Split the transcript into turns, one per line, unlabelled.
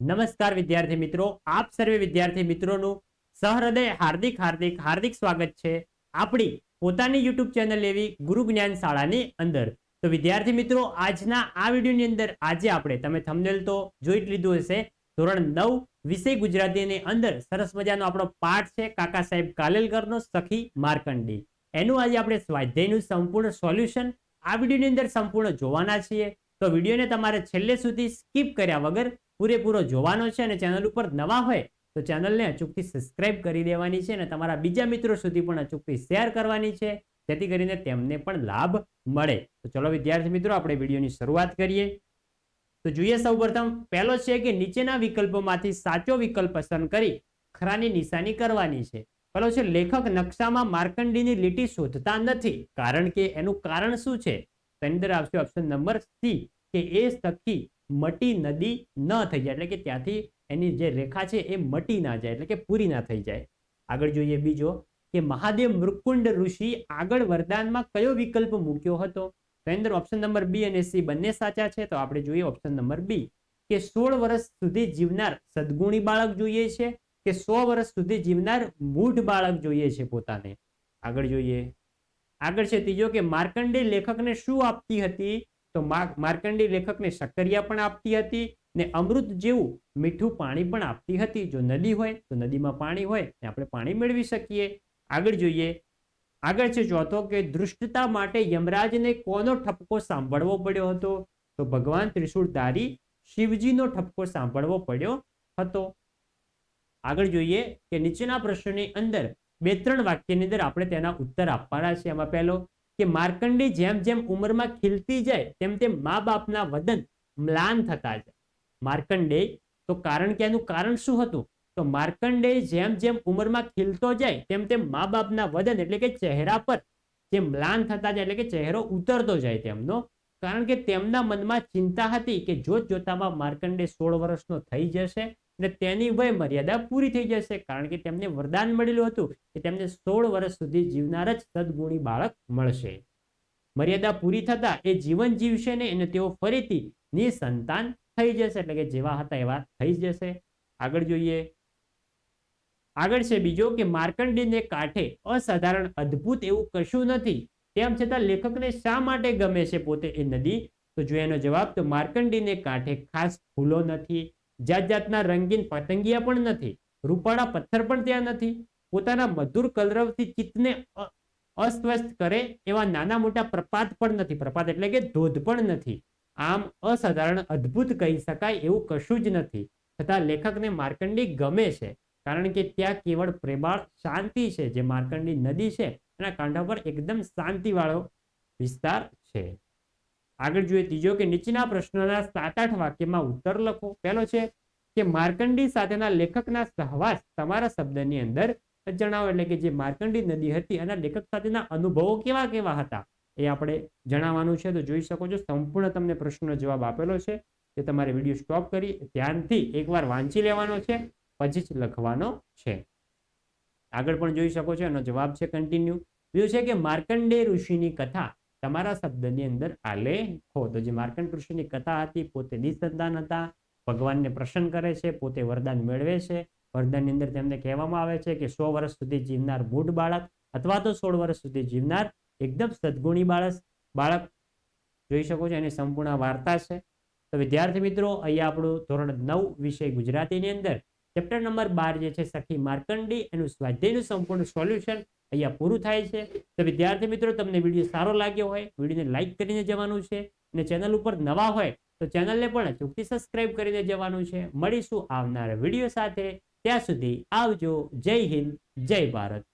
નમસ્કાર વિદ્યાર્થી મિત્રો. આપ સર્વે વિદ્યાર્થી મિત્રોનું સહૃદય હાર્દિક હાર્દિક હાર્દિક સ્વાગત છે આપણી પોતાની યુટ્યુબ ચેનલ એવી ગુરુ જ્ઞાન શાળાની અંદર. તો વિદ્યાર્થી મિત્રો, આજના આ વિડીયોની અંદર આજે આપણે તમે થમનેલ તો જોઈ લીધું હશે. ધોરણ નવ, વિષય ગુજરાતીની અંદર સરસ મજાનો આપણો પાઠ છે કાકા સાહેબ કાલેલકરનો સખી માર્કંડી. એનું આજે આપણે સ્વાધ્યાયનું સંપૂર્ણ સોલ્યુશન આ વિડીયોની અંદર સંપૂર્ણ જોવાના છીએ. તો વિડીયોને તમારે છેલ્લે સુધી સ્કીપ કર્યા વગર પૂરેપૂરો જોવાનો છે અને ચેનલ ઉપર નવા હોય તો ચેનલને અચૂકથી સબસ્ક્રાઇબ કરી દેવાની છે અને તમારા બીજા મિત્રો સુધી પણ અચૂકથી શેર કરવાની છે. જેથી કરીને તેમને પણ લાભ મળે. તો ચલો વિદ્યાર્થી મિત્રો, આપણે વિડીયોની શરૂઆત કરીએ. તો જોઈએ સૌપ્રથમ પહેલો છે કે નીચેના વિકલ્પોમાંથી સાચો વિકલ્પ પસંદ કરી ખરાની નિશાની કરવાની છે. પહેલો છે, લેખક નકશામાં માર્કંડીની લીટી શોધતા નથી કારણ કે એનું કારણ શું છે? તેની અંદર આવશે ઓપ્શન નંબર સી, કે એ સખી મટી નદી ન થઈ જાય. એટલે કે ત્યાંથી એની જે રેખા છે એ મટી ના જાય, એટલે કે પૂરી ના થઈ જાય. આગળ જોઈએ બીજો કે મહાદેવ મૃકુંડ ઋષિ આગળ વરદાનમાં કયો વિકલ્પ મૂક્યો હતો? તો અંદર ઓપ્શન નંબર બી અને સી બંને સાચા છે. તો આપણે જોઈએ ઓપ્શન નંબર બી કે સોળ વર્ષ સુધી જીવનાર સદગુણી બાળક જોઈએ છે કે સો વર્ષ સુધી જીવનાર મૂઢ બાળક જોઈએ છે પોતાને? આગળ જોઈએ. આગળ છે ત્રીજો કે માર્કંડે લેખકને શું આપતી હતી? તો માર્કંડી લેખકને શક્કરિયા પણ આપતી હતી ને અમૃત જેવું મીઠું પાણી પણ આપતી હતી. જો નદી હોય તો નદીમાં પાણી હોય ને આપણે પાણી મેળવી શકીએ. આગળ જોઈએ. આગળ છે ચોથો કે દૃષ્ટતા માટે યમરાજને કોનો ઠપકો સાંભળવો પડ્યો હતો? તો ભગવાન ત્રિશુળધારી શિવજીનો ઠપકો સાંભળવો પડ્યો હતો. આગળ જોઈએ કે નીચેના પ્રશ્નની અંદર બે ત્રણ વાક્યની અંદર આપણે તેના ઉત્તર આપવાના છે. એમાં પહેલો કે માર્કંડી જેમ જેમ ઉંમરમાં ખીલતી જાય, તેમ તેમ મા બાપના વદન મ્લાન થતા જાય. માર્કંડેય, તો કારણ કે એનું કારણ શું હતું? તો માર્કંડેય જેમ જેમ ઉંમરમાં ખીલતો જાય, તેમ તેમ મા બાપના વદન એટલે કે ચહેરા પર જે મ્લાન થતા જાય, એટલે કે ચહેરો ઉતરતો જાય તેમનો. કારણ કે તેમના મનમાં ચિંતા હતી કે જોત જોતામાં માર્કંડે સોળ વર્ષનો થઈ જશે. અને તેની વય મર્યાદા પૂરી થઈ જશે કારણ કે તેમને વરદાન મળેલું હતું કે તેમને સોળ વર્ષ સુધી જીવનાર જ સદગુણી બાળક મળશે. મર્યાદા પૂરી થતા એ જીવન જીવશે ને અને તેઓ ફરીથી નિસંતાન થઈ જશે એટલે કે જેવા હતા એવા થઈ જશે. આગળ જોઈએ. આગળ છે બીજો કે માર્કંડીને કાંઠે અસાધારણ, અદ્ભુત એવું કશું નથી. તેમ છતાં લેખકને શા માટે ગમે છે પોતે એ નદી? તો જો એનો જવાબ, તો માર્કંડીને કાંઠે ખાસ ફૂલો નથી. જાત જાતના રંગીન પતંગિયા પણ નથી, રૂપાળા પથ્થર પણ ત્યાં નથી. પોતાના મધુર કલરવથી ચિત્તને અસ્વસ્થ કરે એવા નાના મોટા પ્રપાત પણ નથી. પ્રપાત એટલે કે ધોધ પણ નથી. આમ અસાધારણ, અદ્ભુત કહી શકાય એવું કશું જ નથી. છતાં લેખકને માર્કંડી ગમે છે, કારણ કે ત્યાં કેવળ પ્રેમાળ શાંતિ છે. જે માર્કંડી નદી છે, એના કાંઠા પર એકદમ શાંતિવાળો વિસ્તાર છે. આગળ જોઈએ ત્રીજો કે નીચેના પ્રશ્નના સાત આઠ વાક્યમાં ઉત્તર લખો. પહેલો છે કે માર્કંડી સાથેના લેખકના સહવાસ તમારા શબ્દની અંદર જણાવો. એટલે કે જે માર્કંડી નદી હતી એના લેખક સાથેના અનુભવો કેવા કેવા હતા એ આપણે જણાવવાનું છે. તો જોઈ શકો છો સંપૂર્ણ તમને પ્રશ્નનો જવાબ આપેલો છે. તે તમારે વીડિયો સ્ટોપ કરી ધ્યાનથી એકવાર વાંચી લેવાનો છે. પછી જ લખવાનો છે. આગળ પણ જોઈ શકો છો એનો જવાબ છે કન્ટિન્યુ બીજું છે કે માર્કંડે ઋષિની કથા તમારા શબ્દની અંદર આલેખો તો જે માર્કંડ ઋષિની કથા હતી, પોતે નિસંતાન હતા, ભગવાનને પ્રસન્ન કરે છે, પોતે વરદાન મેળવે છે. વરદાનની અંદર તેમને કહેવામાં આવે છે કે સો વર્ષ સુધી જીવનાર મૂઢ બાળક અથવા તો સોળ વર્ષ સુધી જીવનાર એકદમ સદગુણી બાળક બાળક જોઈ શકો છો, એની સંપૂર્ણ વાર્તા છે. તો વિદ્યાર્થી મિત્રો, અહીંયા આપણું ધોરણ નવ વિષય ગુજરાતીની અંદર. ચેપ્ટર નંબર બાર જે છે, સખી માર્કંડી એનું સ્વાધ્યાયનું સંપૂર્ણ સોલ્યુશન અહીંયા પૂરું થાય છે. તો વિદ્યાર્થી મિત્રો, તમને વીડિયો સારો લાગ્યો હોય, વિડીયોને લાઇક કરીને જવાનું છે અને ચેનલ ઉપર નવા હોય, તો ચેનલને પણ ચોખ્ખી સબસ્ક્રાઇબ કરીને જવાનું છે. મળીશું આવનારા વીડિયો સાથે. ત્યાં સુધી આવજો. જય હિન્દ, જય ભારત.